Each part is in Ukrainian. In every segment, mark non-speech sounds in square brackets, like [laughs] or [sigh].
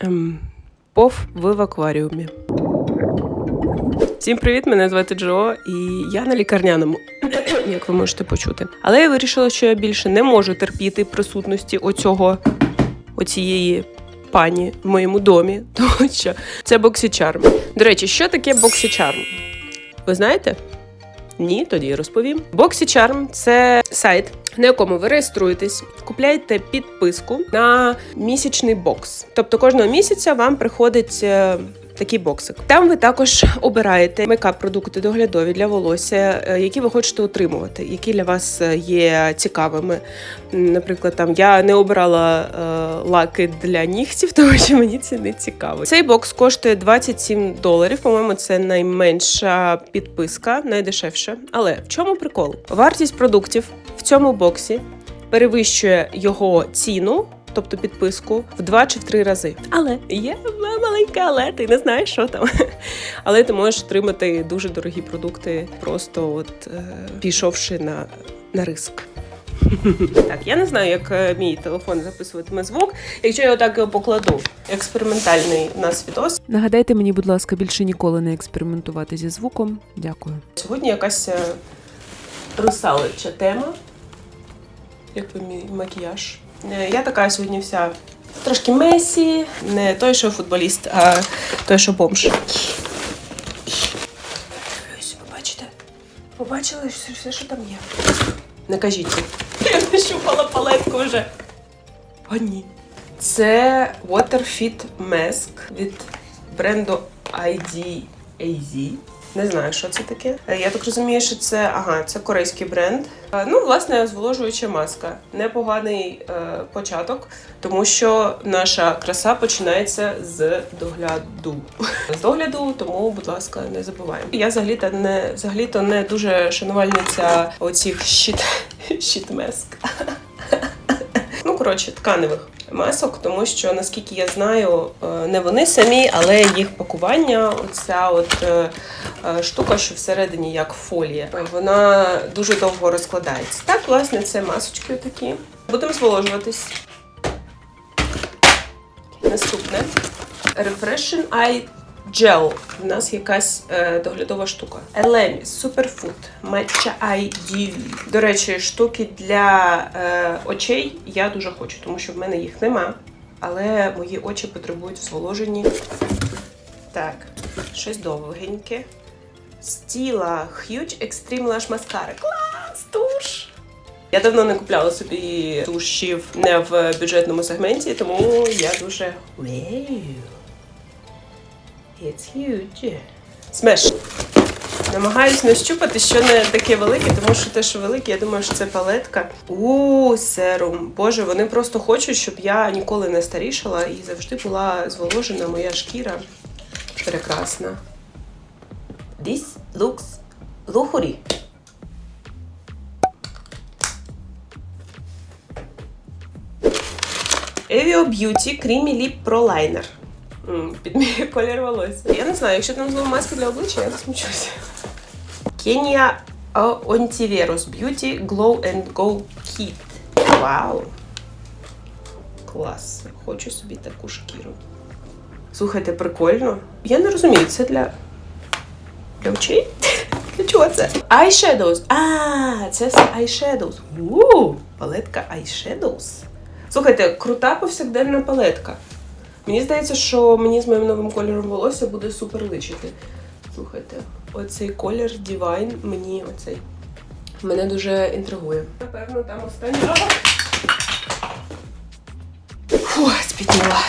Ем, пов ви в акваріумі. Всім привіт! Мене звати Джо, і я на лікарняному, [coughs] як ви можете почути. Але я вирішила, що я більше не можу терпіти присутності оцього оцієї пані в моєму домі, [laughs] тому що це боксічарм. До речі, що таке боксічарм? Ви знаєте? Ні, тоді розповім. BoxyCharm – це сайт, на якому ви реєструєтесь, купляєте підписку на місячний бокс. Тобто кожного місяця вам приходить. Такий боксик. Там ви також обираєте мейкап-продукти доглядові для волосся, е, які ви хочете отримувати, які для вас е, є цікавими. Наприклад, там я не обирала е, лаки для нігтів, [laughs] тому що мені це не цікаво. Цей бокс коштує 27 доларів. По-моєму, це найменша підписка, найдешевша. Але в чому прикол? Вартість продуктів в цьому боксі перевищує його ціну. Тобто підписку в два чи в три рази. Але є маленька, але ти не знаєш, що там. [laughs] Але ти можеш отримати дуже дорогі продукти, просто от е, пішовши на, на риск. [laughs] Так, я не знаю, як е, мій телефон записуватиме звук. Якщо я його так е, покладу, експериментальний у нас відос. Нагадайте мені, будь ласка, більше ніколи не експериментувати зі звуком. Дякую. Сьогодні якась е, русалича тема. Якби мій макіяж. Е, Я така сьогодні вся трошки месі, не той, що футболіст, а той, що бомж. Ось, Побачите? Побачили все, що там є. Не кажіть. Я нащупала палетку вже. О, ні. Це Water Fit Mask від бренду ID AZ. Не знаю, що це таке. Е, Я так розумію, що це ага, це корейський бренд. Е, Ну, власне, зволожуюча маска. Непоганий е, початок, тому що наша краса починається з догляду. [laughs] З догляду, тому, будь ласка, не забуваємо. Я взагалі-то не взагалі-то не дуже шанувальниця оцих щит, [laughs] щитмеск. [laughs] Ну, коротше, тканевих масок, тому що наскільки я знаю, е, не вони самі, але їх пакування, оця от штука, що всередині як фолія, е, вона дуже довго розкладається. Так, власне, це масочки такі. Будемо зволожуватись. Наступне Refreshing Eye Gel. У нас якась е, доглядова штука. Elemis Superfood Matcha Eye. До речі, штуки для е, очей я дуже хочу, тому що в мене їх нема. Але мої очі потребують в зволоженні. Так, щось довгеньке. Стіла Huge Extreme Lash Mascara. Клас! Туш! Я давно не купляла собі тушів не в бюджетному сегменті, тому я дуже. It's huge. Смеш. Намагаюсь не щупати, що не таке велике, тому що те, що велике, я думаю, що це палетка. У серум. Боже, вони просто хочуть, щоб я ніколи не старішала і завжди була зволожена моя шкіра. Прекрасна. This looks luxury. Evio Beauty Creamy Lip Pro Liner. Під мій [laughs] колір волосся. Я не знаю, якщо там знову маска для обличчя, я засмучуся. Kenya Ontiveros Beauty Glow and Go Kit. Вау! Клас. Хочу собі таку шкіру. Слухайте, прикольно. Я не розумію, це для. [laughs] Для чого це? Eyeshadows. А, це eyeshadows. У, палетка eyeshadows. Слухайте, крута повсякденна палетка. Мені здається, що мені з моїм новим кольором волосся буде супер личити. Слухайте, оцей колір Divine мені оцей мене дуже інтригує. Напевно, там остання. Фу, спітніла.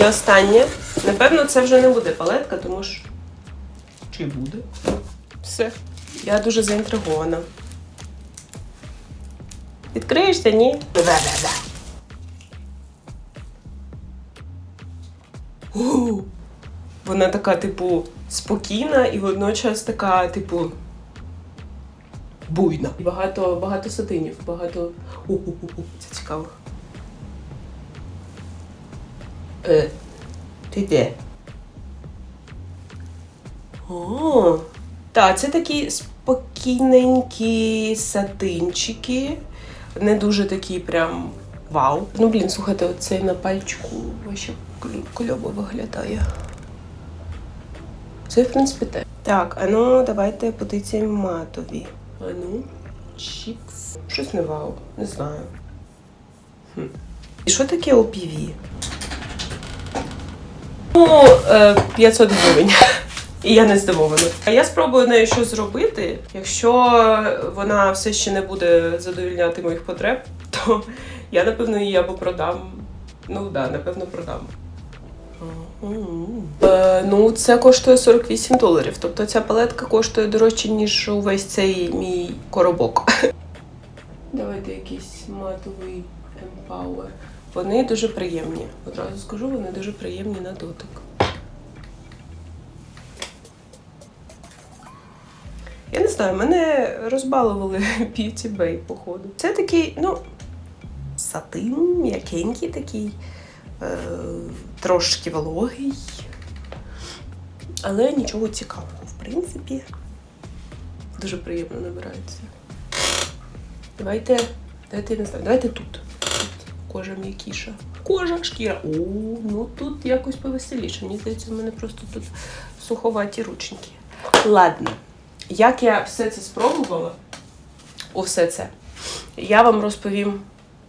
І останнє. Напевно, це вже не буде палетка, тому що. Чи буде? Все. Я дуже заінтригована. Відкриєшся, ні? У, Вона така, типу, спокійна і водночас така, типу. Буйна. І багато, багато сатинів, багато. У-у-у-у, це цікаво. Е, ти де? О, так, це такі спокійненькі сатинчики. не дуже такий прям вау. Ну блін, слухайте, оцей на пальчику вообще кльово виглядає. Це, в принципі, те. Так, а ну давайте потицяємо матові. А ну, чікс. Щось не вау, не знаю. Хм. І що таке OPV? Ну, е, 500 гривень. І я не здивована. А я спробую нею щось зробити. Якщо вона все ще не буде задовільняти моїх потреб, то я напевно її або продам. Ну так, да, напевно, продам. Е, ну, це коштує 48 доларів. Тобто ця палетка коштує дорожче, ніж увесь цей мій коробок. Давайте якийсь матовий Empower. Вони дуже приємні. Одразу скажу, вони дуже приємні на дотик. Знаю, мене розбалували [laughs] Beauty Bay, походу. Це такий, ну, сатин, м'якенький такий, е, трошки вологий. Але нічого цікавого, в принципі. Дуже приємно набирається. Давайте, давайте я не знаю, давайте тут. Кожа м'якіша. Кожа, шкіра. О, ну тут якось повеселіше. Мені здається, в мене просто тут суховаті рученьки. Ладно. Як я все це спробувала, усе це, я вам розповім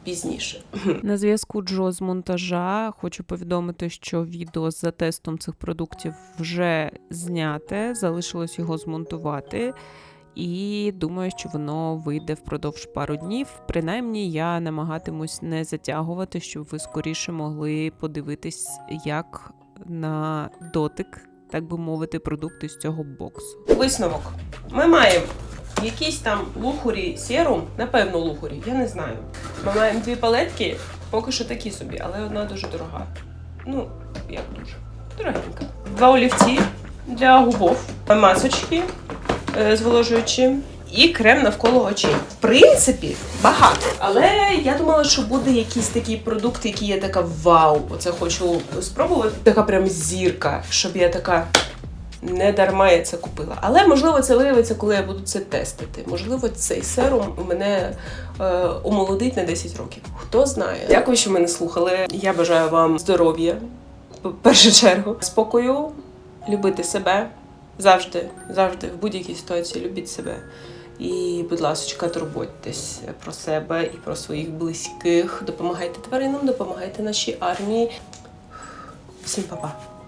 пізніше. [laughs] На зв'язку Джо з монтажа хочу повідомити, що відео за тестом цих продуктів вже зняте, залишилось його змонтувати. І думаю, що воно вийде впродовж пару днів. Принаймні, я намагатимусь не затягувати, щоб ви скоріше могли подивитись, як на дотик, так би мовити, продукти з цього боксу. Висновок. Ми маємо якийсь там лухурі серум, напевно, лухурі, я не знаю. Ми маємо дві палетки, поки що такі собі, але одна дуже дорога. Ну, як дуже? Дорогенька. Два олівці для губов, масочки е, зволожуючі і крем навколо очей. В принципі, багато. Але я думала, що буде якийсь такий продукт, який я така вау, оце хочу спробувати. Така прям зірка, щоб я така. Не дарма я це купила. Але можливо це виявиться, коли я буду це тестити. Можливо, цей серум мене е, омолодить на 10 років. Хто знає. Дякую, що мене слухали. Я бажаю вам здоров'я, в першу чергу, спокою, любити себе завжди, завжди, в будь-якій ситуації любіть себе. І, будь ласка, турботьтесь про себе і про своїх близьких. Допомагайте тваринам, допомагайте нашій армії. Всім па-па.